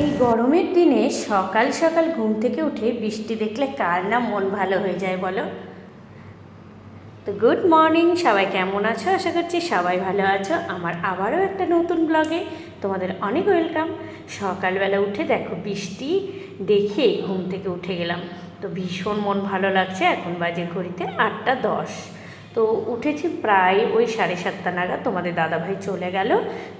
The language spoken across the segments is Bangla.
এই গরমের দিনে সকাল সকাল ঘুম থেকে উঠে বৃষ্টি দেখলে কার না মন ভালো হয়ে যায় বলো? তো গুড মর্নিং, সবাই কেমন আছো? আশা করছি সবাই ভালো আছো। আমার আবারও একটা নতুন ব্লগে তোমাদের অনেক ওয়েলকাম। সকালবেলা উঠে দেখো বৃষ্টি দেখে ঘুম থেকে উঠে গেলাম। তো ভীষণ মন ভালো লাগছে। এখন বাজে ঘড়িতে আটটা দশ। তো উঠেছি প্রায় ওই সাড়ে সাতটা নাগাদ, তোমাদের দাদাভাই চলে গেল।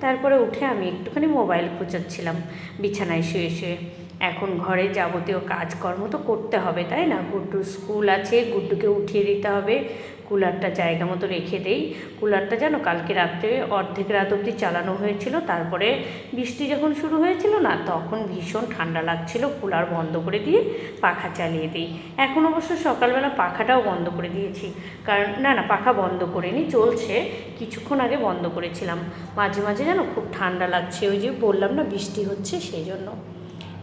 তারপরে উঠে আমি একটুখানি মোবাইল খুঁজাচ্ছিলাম, বিছানায় শুয়ে শুয়ে। এখন ঘরে যাবতীয় কাজকর্ম তো করতে হবে, তাই না? গুড্ডুর স্কুল আছে, গুড্ডুকে উঠিয়ে দিতে হবে। কুলারটা জায়গা মতো রেখে দেই। কুলারটা যেন কালকে রাত্রে অর্ধেক রাত অবধি চালানো হয়েছিল, তারপরে বৃষ্টি যখন শুরু হয়েছিল না, তখন ভীষণ ঠান্ডা লাগছিল। কুলার বন্ধ করে দিয়ে পাখা চালিয়ে দিই। এখন অবশ্য সকালবেলা পাখাটাও বন্ধ করে দিয়েছি। কারণ, না না, পাখা বন্ধ করিনি, চলছে। কিছুক্ষণ আগে বন্ধ করেছিলাম। মাঝে মাঝে যেন খুব ঠান্ডা লাগছে, ওই যে বললাম না বৃষ্টি হচ্ছে সেই জন্য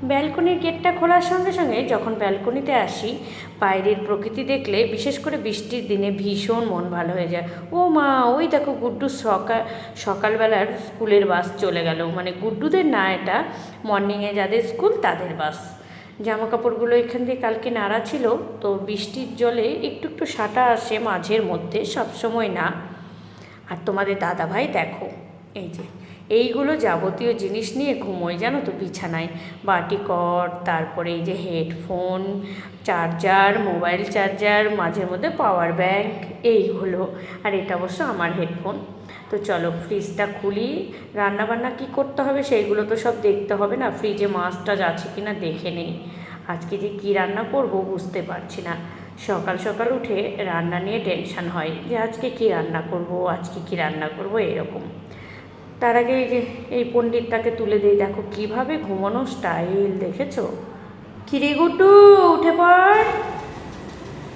ব্যালকনির গেটটা খোলার সঙ্গে সঙ্গে যখন ব্যালকনিতে আসি, বাইরের প্রকৃতি দেখলে বিশেষ করে বৃষ্টির দিনে ভীষণ মন ভালো হয়ে যায়। ও মা, ওই দেখো গুড্ডু সকাল সকালবেলার স্কুলের বাস চলে গেল। মানে গুড্ডুদের না এটা মর্নিংয়ে যাদের স্কুল তাদের বাস। জামা কাপড়গুলো এখান দিয়ে কালকে নাড়া ছিল, তো বৃষ্টির জলে একটু একটু সাটা আসে মাঝের মধ্যে, সবসময় না। আর তোমাদের দাদা ভাই দেখো, এই যে এইগুলো যাবতীয় জিনিস নিয়ে ঘুমোয়, জানো তো বিছানায়। বাটিকট তারপরে এই যে হেডফোন, চার্জার, মোবাইল চার্জার, মাঝে মধ্যে পাওয়ার ব্যাংক, এইগুলো। আর এটা অবশ্য আমার হেডফোন। তো চলো ফ্রিজটা খুলি। রান্নাবান্না কি করতে হবে সেইগুলো তো সব দেখতে হবে না। ফ্রিজে মাছ টাছ আছে কি না দেখে নেই। আজকে যে কী রান্না করব বুঝতে পারছি না। সকাল সকাল উঠে রান্না নিয়ে টেনশান হয় যে আজকে কী রান্না করব, আজকে কী রান্না করব, এরকম। তার আগে এই যে এই পণ্ডিতটাকে তুলে দিই, দেখো কীভাবে ঘুমানো স্টাইল দেখেছ? কিরে গুড্ডু, উঠে পড়।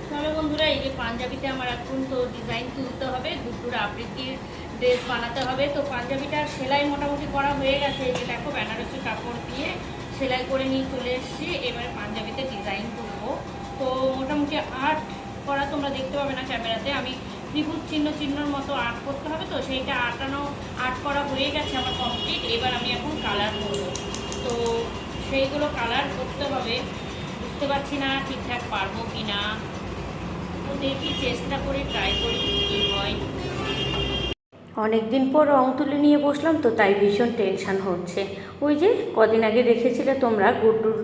চলো বন্ধুরা, এই যে পাঞ্জাবিতে আমার এখন তো ডিজাইন তুলতে হবে দুপুর আবৃত্তির ড্রেস বানাতে হবে। তো পাঞ্জাবিটা সেলাই মোটামুটি করা হয়ে গেছে। এই যে দেখো বেনারসি কাপড় দিয়ে সেলাই করে নিয়ে চলে এসেছি। এবারে পাঞ্জাবিতে ডিজাইন তুলবো। তো মোটামুটি আর্ট করা তোমরা দেখতে পাবে না ক্যামেরাতে আমি ত্রিভুজ চিহ্ন চিহ্নর মতো আর্ট করতে হবে তো, সেইটা আটানো আর্ট করা হয়ে গেছে আমার কমপ্লিট এবার আমি এখন কালার করব। তো সেইগুলো কালার করতে হবে। বুঝতে পারছি না ঠিকঠাক পারব কি না তো দেখি, চেষ্টা করে ট্রাই করি কী হয়। অনেক দিন পর রং তুলে নিয়ে বসলাম তো, তাই ভীষণ টেনশন হচ্ছে। ওই যে কদিন আগে দেখেছিলে তোমরা গুড্ডুর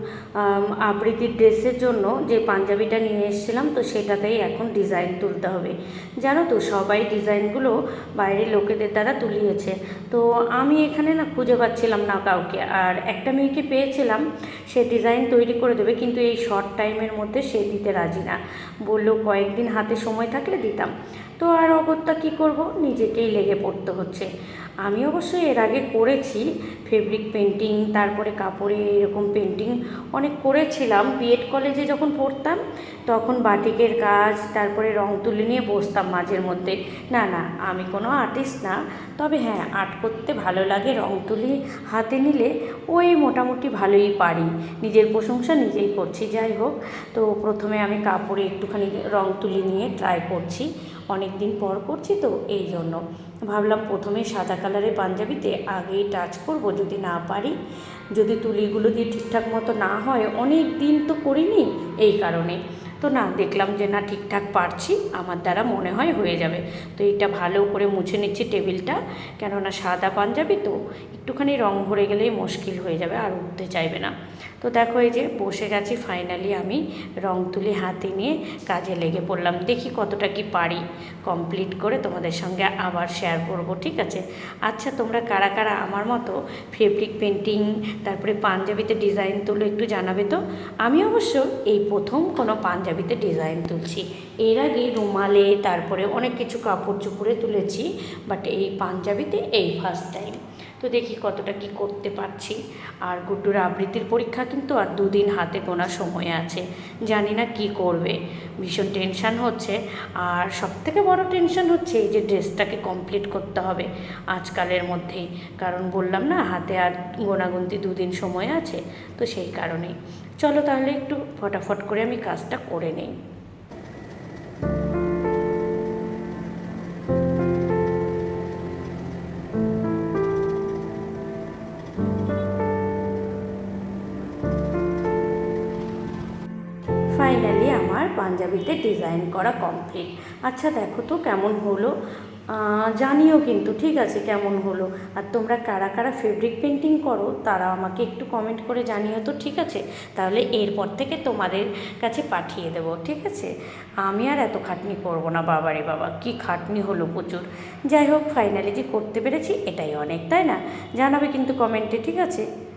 আবৃত্তির ড্রেসের জন্য যে পাঞ্জাবিটা নিয়ে এসেছিলাম, তো সেটাতেই এখন ডিজাইন তুলতে হবে। জানো তো, সবাই ডিজাইনগুলো বাইরের লোকেদের দ্বারা তুলিয়েছে। তো আমি এখানে না খুঁজে পাচ্ছিলাম না কাউকে। আর একটা মেয়েকে পেয়েছিলাম, সে ডিজাইন তৈরি করে দেবে, কিন্তু এই শর্ট টাইমের মধ্যে সে দিতে রাজি না। বলল কয়েকদিন হাতে সময় থাকলে দিতাম। তো আর অগত্যা কী করব? নিজেকেই লেগে পড়তে হচ্ছে। আমি অবশ্য এর আগে করেছি ফেব্রিক পেন্টিং তারপরে কাপড়ে এরকম পেন্টিং অনেক করেছিলাম। বিএড কলেজে যখন পড়তাম, তখন বাটিকের কাজ, তারপরে রং তুলি নিয়ে বসতাম মাঝের মধ্যে। না না, আমি কোনো আর্টিস্ট না। তবে হ্যাঁ আর্ট করতে ভালো লাগে রং তুলি, হাতে নিলে ওই মোটামুটি ভালোই পারি। নিজের প্রশংসা নিজেই করছি, যাই হোক। তো প্রথমে আমি কাপড়ে একটুখানি রং তুলি নিয়ে ট্রাই করছি। অনেক দিন পর করছি তো, এই জন্য। ভাবলাম প্রথমে সাদা কালারের পাঞ্জাবিতে আগেই টাচ করব, যদি না পারি। যদি তুলিগুলো দিয়ে ঠিকঠাক মতো না হয় অনেক দিন তো করিনি, এই কারণে। তো না, দেখলাম যে না, ঠিকঠাক পারছি, আমার দ্বারা মনে হয় হয়ে যাবে। তো এটা ভালো করে মুছে নিচ্ছি টেবিলটা, কেননা সাদা পাঞ্জাবি তো, একটুখানি রং ভরে গেলেই মুশকিল হয়ে যাবে, আর উঠতে চাইবে না। তো দেখো এই যে, বসে গেছি ফাইনালি আমি, রং তুলি হাতে নিয়ে কাজে লেগে পড়লাম। দেখি কতটা কি পারি কমপ্লিট করে তোমাদের সঙ্গে আবার শেয়ার করব, ঠিক আছে? আচ্ছা তোমরা কারা কারা আমার মতো ফেব্রিক পেন্টিং তারপরে পাঞ্জাবিতে ডিজাইন তুলো একটু জানাবে তো? আমি অবশ্য এই প্রথম কোনো পাঞ্জাবিতে ডিজাইন তুলছি। এর আগে রুমালে, তারপরে অনেক কিছু কাপড় চুপড়ে তুলেছি বাট এই পাঞ্জাবিতে এই ফার্স্ট টাইম তো দেখি কতটা কি করতে পারছি। আর গুড্ডুর আবৃত্তির পরীক্ষা কিন্তু আর দুদিন হাতে গোনা সময় আছে। জানি না কি করবে। ভীষণ টেনশান হচ্ছে। আর সবথেকে বড় টেনশান হচ্ছে এই যে ড্রেসটাকে কমপ্লিট করতে হবে আজকালের মধ্যেই। কারণ বললাম না, হাতে আর গোনাগুনতি দুদিন সময় আছে। তো সেই কারণেই। চলো তাহলে একটু ফটাফট করে আমি কাজটা করে নিই। ফাইনালি আমার পাঞ্জাবিতে ডিজাইন করা কমপ্লিট আচ্ছা দেখো তো কেমন হলো। জানিও কিন্তু, ঠিক আছে, কেমন হলো? আর তোমরা কারা কারা ফেব্রিক পেন্টিং করো, তারা আমাকে একটু কমেন্ট করে জানিও তো, ঠিক আছে? তাহলে এরপর থেকে তোমাদের কাছে পাঠিয়ে দেবো, ঠিক আছে? আমি আর এত খাটনি করব না, বাবারে বাবা, কি খাটনি হলো প্রচুর। যাই হোক ফাইনালি যে করতে পেরেছি, এটাই অনেক, তাই না? জানাবে কিন্তু কমেন্টে ঠিক আছে?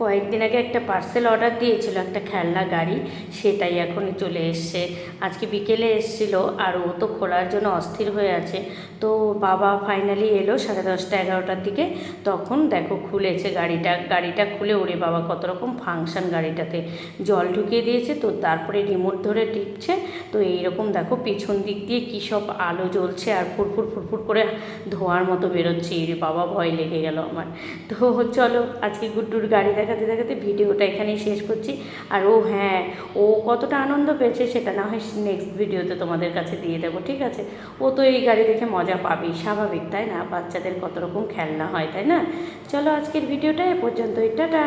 কয়েকদিন আগে একটা পার্সেল অর্ডার দিয়েছিল, একটা খেলনা গাড়ি, সেটাই এখন চলে এসছে। আজকে বিকেলে এসছিল আর ও তো খোলার জন্য অস্থির হয়ে আছে। তো বাবা ফাইনালি এলো সাড়ে দশটা, এগারোটার দিকে। তখন দেখো খুলেছে গাড়িটা। গাড়িটা খুলে ওরে বাবা, কত রকম ফাংশন গাড়িটাতে। জল ঢুকিয়ে দিয়েছে তো তারপরে রিমোট ধরে টিপছে। তো এইরকম দেখো পিছন দিক দিয়ে কী সব আলো জ্বলছে আর ফুরফুর ফুরফুর করে ধোয়ার মতো বেরোচ্ছে। রে বাবা, ভয় লেগে গেল আমার। তো চলো আজকে গুড্ডুর গাড়ি দেখাতে দেখাতে ভিডিওটা এখানেই শেষ করছি। আর ও হ্যাঁ ও কতটা আনন্দ পেয়েছে সেটা না হয় নেক্সট ভিডিওতে তোমাদের কাছে দিয়ে দেবো, ঠিক আছে? ও তো এই গাড়ি দেখে মজা পাবেই স্বাভাবিক, তাই না? বাচ্চাদের কত রকম খেলনা হয়, তাই না? চলো আজকের ভিডিওটা এ পর্যন্তই, টাটা!